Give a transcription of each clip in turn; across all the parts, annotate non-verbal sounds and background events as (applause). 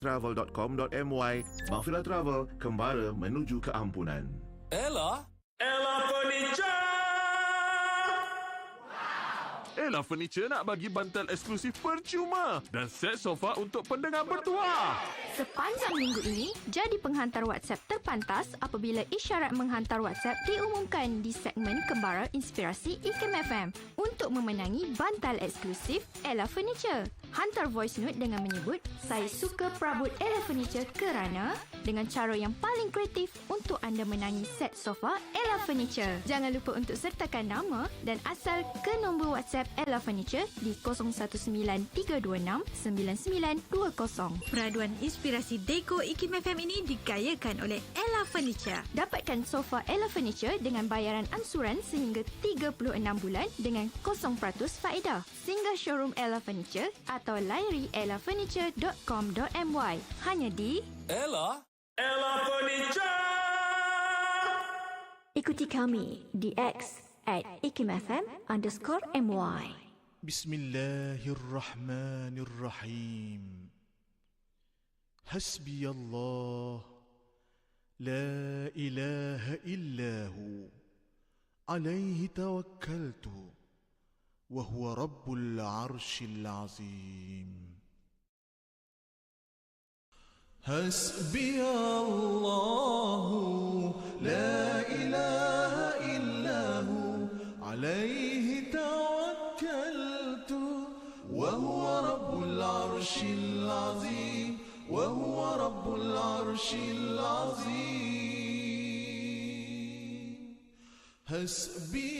travel.com.my Mahfira Travel kembara menuju keampunan. Ella? Ella Furniture! Ella Furniture nak bagi bantal eksklusif percuma dan set sofa untuk pendengar bertuah. Sepanjang minggu ini, jadi penghantar WhatsApp terpantas apabila isyarat menghantar WhatsApp diumumkan di segmen Kembara Inspirasi IKIM FM untuk memenangi bantal eksklusif Ella Furniture. Hantar voice note dengan menyebut, saya suka perabot Ella Furniture kerana dengan cara yang paling kreatif untuk anda menangi set sofa Ella Furniture. Jangan lupa untuk sertakan nama dan asal ke nombor WhatsApp Ella Furniture di 0193269920. Peraduan inspirasi Deko IKIM FM ini dikayakan oleh Ella Furniture. Dapatkan sofa Ella Furniture dengan bayaran ansuran sehingga 36 bulan dengan 0% faedah. Singgah showroom Ella Furniture atau layari ellafurniture.com.my. Hanya di Ella? Ella Furniture! Ikuti kami di X at ikimfm underscore my. بسم الله الرحمن الرحيم حسبي الله لا اله الا هو عليه توكلت وهو رب العرش العظيم. حسبي الله لا إله إلا هو عليه توكلت وهو رب العرش العظيم وهو رب العرش العظيم. حسبي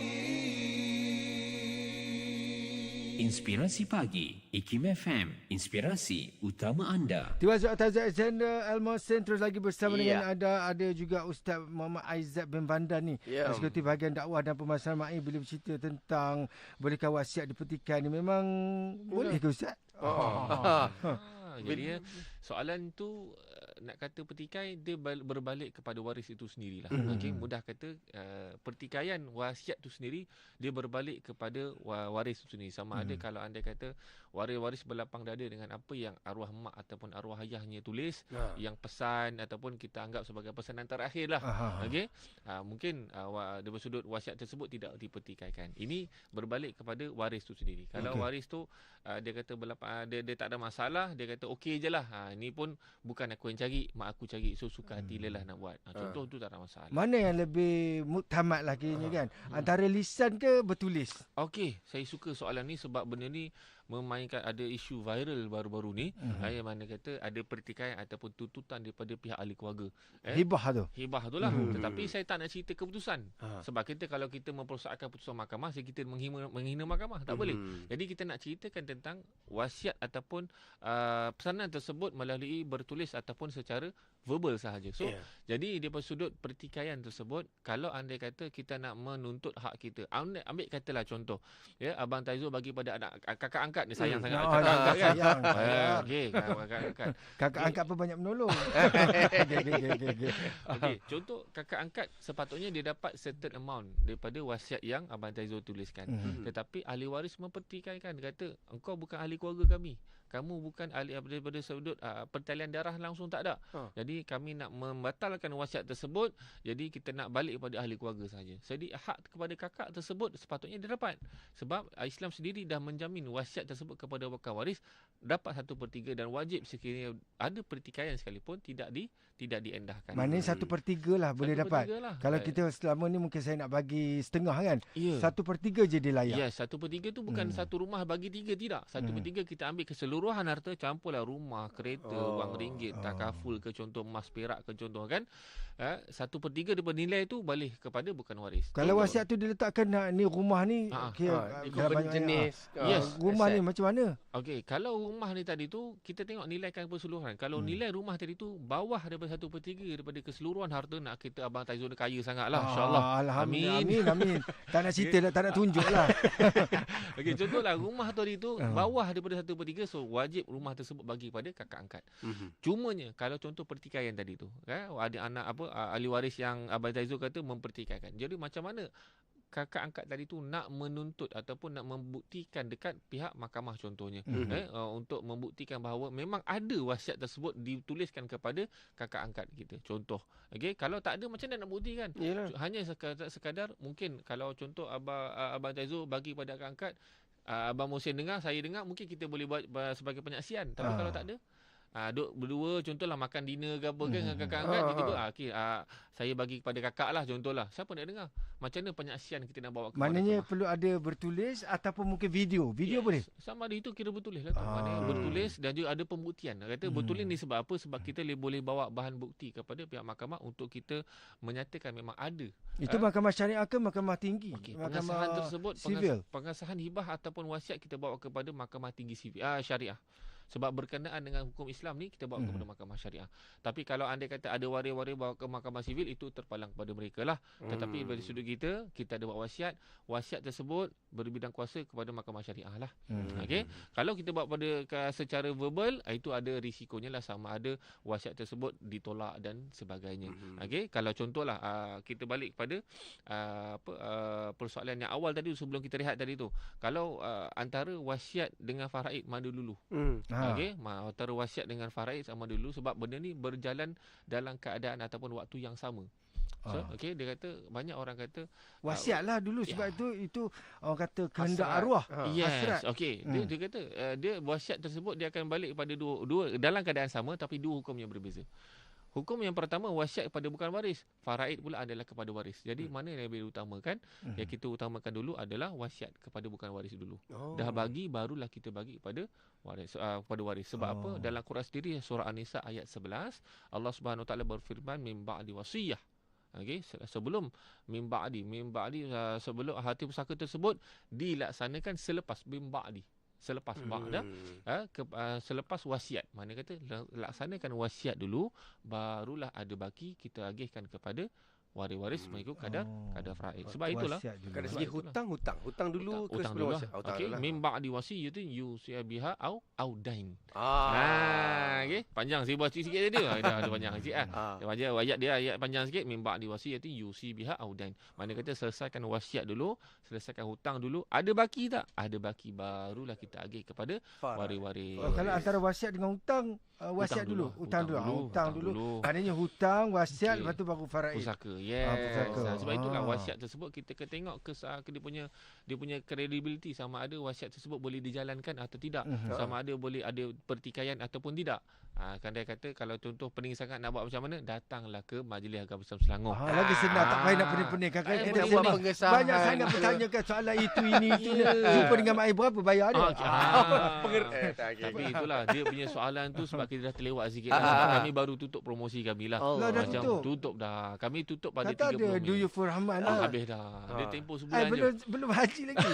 Inspirasi Pagi IKIM FM Inspirasi Utama Anda Terima kasih atas agenda Al-Mohsin terus lagi bersama Ya. dengan anda ada juga Ustaz Muhammad Aizat bin Bandar ni Ya. Eksekutif Bahagian Dakwah dan Pemasaran Ma'i bila bercerita tentang bolehkah wasiat dipetikan ni memang boleh ke Ustaz? Oh. (laughs) Ah, jadi ya, soalan tu nak kata pertikai dia bal- berbalik kepada waris itu sendirilah. Mhm. Okey, mudah kata uh, pertikaian wasiat tu sendiri dia berbalik kepada wa- waris itu sendiri. Sama ada Mhm. kalau anda kata waris-waris berlapang dada dengan apa yang arwah mak ataupun arwah ayahnya tulis, Ha. yang pesan ataupun kita anggap sebagai pesanan terakhir lah. Aha. Okey. Uh, mungkin uh, wa- dari sudut wasiat tersebut tidak dipertikaikan. Ini berbalik kepada waris tu sendiri. Kalau Okey. waris tu uh, dia kata berlapang dia dia tak ada masalah, dia kata okey je lah. Ha, ini pun bukan aku yang cari, mak aku cari. So suka hati lelah nak buat. Ha, contoh tu tak ada masalah. Mana yang lebih muktamad lah kiranya kan? Antara lisan ke bertulis? Okey, saya suka soalan ni sebab benda ni memainkan ada isu viral baru-baru ni Mhm. mm-hmm. yang mana kata ada pertikaian ataupun tuntutan daripada pihak ahli keluarga. Hibah tu. Hibah tu lah. Mhm. Tetapi saya tak nak cerita keputusan. Ha. Sebab kita kalau kita mempersoalkan putusan mahkamah, saya kita menghina, menghina mahkamah. Tak boleh. Mhm. Jadi kita nak ceritakan tentang wasiat ataupun uh, pesanan tersebut melalui bertulis ataupun secara verbal sahaja. So Ya. jadi daripada sudut pertikaian tersebut kalau andai kata kita nak menuntut hak kita ambil, ambil katalah contoh ya abang Taizul bagi pada anak kakak angkat ni sayang Hmm. sangat Oh, kakak angkat kan. sayang, (laughs) Ah, sayang. Okey kakak angkat. Kakak angkat pun banyak menolong. (laughs) Okey, okey, okey, okey, okey. Okey, contoh kakak angkat sepatutnya dia dapat certain amount daripada wasiat yang abang Taizul tuliskan. Mhm. Tetapi ahli waris mempertikaikan dia kata engkau bukan ahli keluarga kami. Kamu bukan ahli daripada sudut uh, pertalian darah langsung tak ada. Ha. Jadi kami nak membatalkan wasiat tersebut. Jadi kita nak balik kepada ahli keluarga saja. Jadi hak kepada kakak tersebut sepatutnya dia dapat. Sebab uh, Islam sendiri dah menjamin wasiat tersebut kepada wakil waris dapat satu per tiga dan wajib sekiranya ada pertikaian sekalipun tidak di tidak diendahkan. Maknanya satu per tiga lah boleh Satu per dapat. lah. Kalau Eh, kita selama ni mungkin saya nak bagi setengah kan. ya. Satu per tiga je dia layak. Ya, satu per tiga tu bukan Hmm. satu rumah bagi tiga, tidak. Satu per Hmm. tiga kita ambil keseluruhan harta, campurlah rumah, kereta, Oh. wang ringgit, Oh. takaful ke contoh emas perak ke contoh kan. Eh, satu per tiga daripada nilai tu balik kepada bukan waris. Kalau Contoh. wasiat tu diletakkan nak ni rumah ni Ha, okey Ha, banyak- jenis. ha. Yes, Rumah aset. ni macam mana? Okey, kalau rumah ni tadi tu kita tengok nilaikan keseluruhan. Kalau Hmm. nilai rumah tadi tu bawah daripada satu per tiga daripada keseluruhan harta nak kita abang Taizul ni kaya sangat lah. InsyaAllah. Ah, Alhamdulillah. Amin. Amin. Amin. tak nak cerita tak nak tunjuk lah. (laughs) Okey, contohlah rumah tadi tu Ah. bawah daripada satu per tiga so wajib rumah tersebut bagi pada kakak angkat. Mhm. Cumanya kalau contoh pertikaian tadi tu, kan ada anak apa ah, ahli waris yang Abang Taizul kata mempertikaikan. Jadi macam mana kakak angkat tadi tu nak menuntut ataupun nak membuktikan dekat pihak mahkamah contohnya Mhm. eh uh, untuk membuktikan bahawa memang ada wasiat tersebut dituliskan kepada kakak angkat kita. Contoh. Okey, kalau tak ada macam mana nak buktikan? Yalah. Hanya sekadar, sekadar mungkin kalau contoh abang uh, abang Taizul bagi pada kakak angkat uh, abang Musin dengar, saya dengar mungkin kita boleh buat uh, sebagai penyaksian. Tapi Ah. kalau tak ada Ah, duk berdua contohlah makan dinner ke apa kan dengan Hmm. kakak angkat Ah, tiba-tiba ah. ah, okay, ah, saya bagi kepada kakak lah contohlah. Siapa nak dengar? Macam mana penyaksian kita nak bawa ke Maknanya perlu ada bertulis ataupun mungkin video. Video Yes. boleh? Sama ada itu kira bertulis lah tu. Maknanya Ah. bertulis dan juga ada pembuktian. Kata Hmm. bertulis ni sebab apa? Sebab kita le- boleh bawa bahan bukti kepada pihak mahkamah untuk kita menyatakan memang ada. Itu Ah. mahkamah syariah ke mahkamah tinggi? Okey, mahkamah pengesahan tersebut pengas, pengesahan hibah ataupun wasiat kita bawa kepada mahkamah tinggi sivil ah, syariah. Sebab berkenaan dengan hukum Islam ni kita bawa Mhm. kepada mahkamah syariah. Tapi kalau anda kata ada waris-waris bawa ke mahkamah sivil itu terpalang kepada mereka lah. Tetapi Hmm. dari sudut kita kita ada buat wasiat, wasiat tersebut berbidang kuasa kepada mahkamah syariah lah. Hmm. Okey. Kalau kita buat pada secara verbal ah, itu ada risikonya lah sama ada wasiat tersebut ditolak dan sebagainya. Mhm. Okey, kalau contohlah uh, kita balik kepada uh, apa persoalan yang awal tadi sebelum kita rehat tadi tu. Kalau antara wasiat dengan faraid mana dulu? Hmm. Ha. Okey, ma- antara wasiat dengan faraid sama dulu sebab benda ni berjalan dalam keadaan ataupun waktu yang sama. So, Ah. okey, dia kata banyak orang kata Wasiat lah dulu sebab Ya. itu itu orang kata kehendak Hasrat. arwah. Ha. Yes, hasrat. okey. Dia Hmm. dia kata uh, dia wasiat tersebut dia akan balik kepada dua dua dalam keadaan sama tapi dua hukum yang berbeza. Hukum yang pertama wasiat kepada bukan waris, faraid pula adalah kepada waris. Jadi Hmm. mana yang lebih utamakan? Mhm. Yang kita utamakan dulu adalah wasiat kepada bukan waris dulu. Oh. Dah bagi barulah kita bagi kepada waris uh, kepada waris. Sebab apa? Oh. Dalam Quran sendiri surah An-Nisa ayat 11, Allah Subhanahu Taala berfirman min ba'di wasiyah. Okey, se- sebelum min ba'di, min ba'di uh, sebelum hati pusaka tersebut dilaksanakan selepas min ba'di. Selepas hmm. ba'da uh, ke, uh, selepas wasiat. Mana kata la- laksanakan wasiat dulu barulah ada baki kita agihkan kepada waris-waris Hmm. mengikut kadar Oh. kadar faraid. Sebab itulah Wasiat Sebab segi itulah. hutang, hutang. Hutang dulu ke hutang dulu wasiat? lah. Hutang Okey, dulu lah. min ba'di wasiyatin yusiya biha au au dain. Ah. Ah, okey. Panjang saya baca sikit tadi. Ah, dah ada panjang sikit ah. Ah. Dia baca ayat dia ayat panjang sikit min ba'di wasiyatin yusi biha au dain. Mana kata selesaikan wasiat dulu, selesaikan hutang dulu. Ada baki tak? Ada baki barulah kita agih kepada waris-waris. Oh, kalau antara wasiat dengan hutang, uh, wasiat Hutang dulu. dulu, Hutang dulu. hutang Ah, dulu, Hutang hutang dulu. dulu. Maknanya hutang, wasiat, Okey. lepas tu baru faraid. Pusaka. Yes. Ah, pusaka. Ah, sebab itulah Ah. wasiat tersebut kita kena tengok ke, ke dia punya dia punya credibility sama ada wasiat tersebut boleh dijalankan atau tidak. Mhm. Sama ada boleh ada pertikaian ataupun tidak. Ah kan dia kata kalau contoh pening sangat nak buat macam mana datanglah ke Majlis Agama Islam Selangor. Ha, lagi senang tak payah nak Ah. pening-pening kakak. Eh, Kita buat pengesahan. Banyak sangat bertanyakan soalan itu ini itu. Jumpa dengan mak berapa bayar dia? Ah. Ah. Ah. Eh, Tapi itulah dia punya soalan tu sebab kita dah terlewat sikit Ah, ah, ah. Kami baru tutup promosi kami lah. Lah, Macam tutup. tutup dah. Kami tutup pada Kata 30 ada Mei. Do You For Rahman Ah, lah. habis dah. Dia Ah. tempoh Eh, sebulan je. belum belum haji lagi.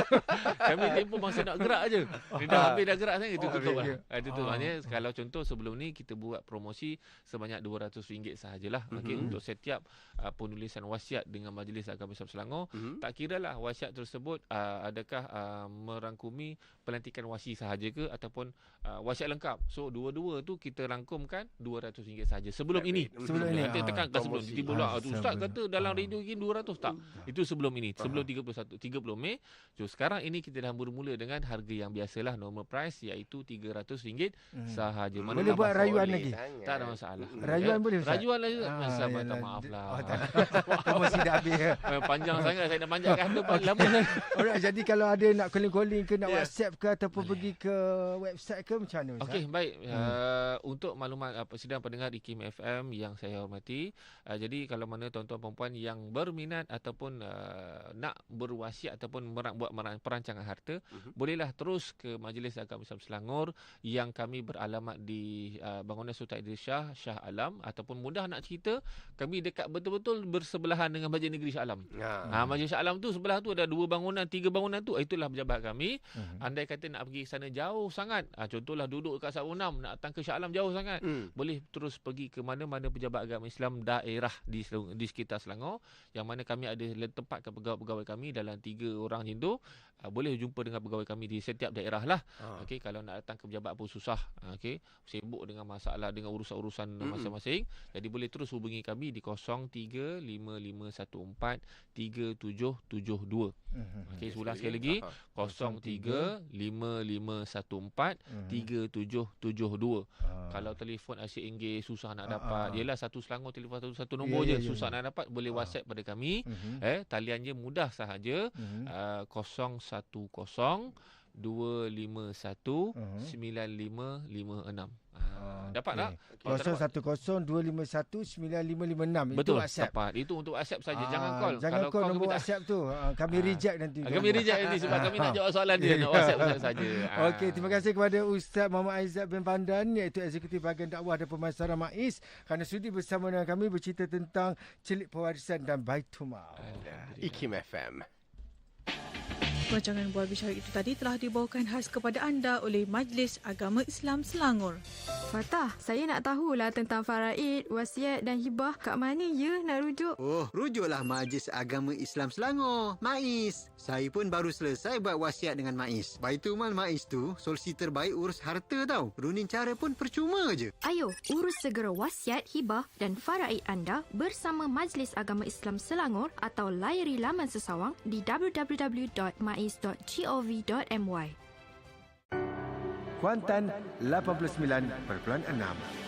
(laughs) Kami tempoh masa nak gerak je. Dia dah habis dah gerak sangat, itu Oh, tutup lah. Ah, tutup. Ah. Maknanya kalau contoh sebelum ni kita buat promosi sebanyak RM200 sahajalah. Okey, Mhm. untuk setiap uh, penulisan wasiat dengan Majlis Agama Islam Selangor. Mhm. Tak kira lah wasiat tersebut uh, adakah uh, merangkumi pelantikan wasi sahaja ke ataupun uh, wasiat lengkap. So dua-dua tu kita rangkumkan RM200 sahaja sebelum ini. Sebelum ini, Nanti ah. tekankan sebelum Promosi. tiba pula Ah, tu ustaz sebelum. kata dalam Ah. radio ni 200 tak. Itu sebelum ini, sebelum 31 30 Mei. So sekarang ini kita dah bermula dengan harga yang biasalah normal price iaitu RM300 Hmm. sahaja. Hmm. Mana Boleh buat rayuan lagi? Tak ada masalah. Mm. Rayuan boleh, Ustaz? Rayuan. Ah, Masa minta maaf lah. Oh. (laughs) Promosi dah habis. (laughs) Panjang sangat saya nak okay. lama (laughs) sangat. Alright, jadi kalau ada nak calling-calling ke, nak Ya. WhatsApp ke ataupun pergi ke website ke macam mana? Okey, baik. Hmm. Uh, untuk maklumat uh, sidang pendengar IKIM FM yang saya hormati, uh, jadi kalau mana tuan-tuan perempuan yang berminat ataupun uh, nak berwasiat ataupun merang, buat merang, perancangan harta, Mhm. bolehlah terus ke Majlis Agama Islam Selangor yang kami beralamat di uh, Bangunan Sultan Idris Shah, Shah Alam ataupun mudah nak cerita, kami dekat betul-betul bersebelahan dengan Masjid Negeri Shah Alam. Ha. Ha, Masjid Shah Alam tu sebelah tu ada dua bangunan, tiga bangunan tu, itulah pejabat kami. Mhm andai kata nak pergi sana jauh sangat. Ha, contohlah duduk kat Sabah Unam nak datang ke Shah Alam jauh sangat. Hmm. boleh terus pergi ke mana-mana pejabat agama Islam daerah di, di sekitar Selangor yang mana kami ada tempat ke pegawai-pegawai kami dalam tiga orang macam tu. Ha, boleh jumpa dengan pegawai kami di setiap daerah lah. Ah. Ha. okay, kalau nak datang ke pejabat pun susah. Okay, sibuk dengan masalah dengan urusan-urusan hmm. masing-masing. Jadi boleh terus hubungi kami di 0355143772 hmm, hmm, hmm. okay, sebulan sekali lagi. 03 5514 3772. Ha. Kalau telefon asyik inggi susah nak ah, dapat. Uh, uh. Yelah satu selangor telefon satu, satu nombor yeah, je yeah, susah yeah. nak dapat boleh uh. WhatsApp pada kami. Uh-huh. Eh talian je mudah sahaja. Uh-huh. Uh, 010 251. 9556. Ah, dapat tak? okey. 0102519556 itu Betul, WhatsApp. tepat. Itu untuk WhatsApp saja. Ah, jangan call. Jangan Kalau call call nombor tak- WhatsApp tu. Ah, kami Ah. reject nanti. Ah, Kami reject nanti sebab kami nak (laughs) jawab soalan dia. Nak WhatsApp saja. Ah. Okey, terima kasih kepada Ustaz Muhammad Aizat bin Pandan iaitu Eksekutif Bahagian Dakwah dan Pemasaran MAIS kerana sudi bersama dengan kami bercerita tentang celik pewarisan dan Baitul Mal. IKIM FM. Rancangan Bual Bicara itu tadi telah dibawakan khas kepada anda oleh Majlis Agama Islam Selangor. Fatah, saya nak tahulah tentang faraid, wasiat dan hibah. Kat mana ya nak rujuk? Oh, rujuklah Majlis Agama Islam Selangor, MAIS. Saya pun baru selesai buat wasiat dengan MAIS. Baitul Mal MAIS tu solusi terbaik urus harta tau. Runin cara pun percuma je. Ayo, urus segera wasiat, hibah dan faraid anda bersama Majlis Agama Islam Selangor atau layari laman sesawang di www.mais.gov.my. Kuantan 89.6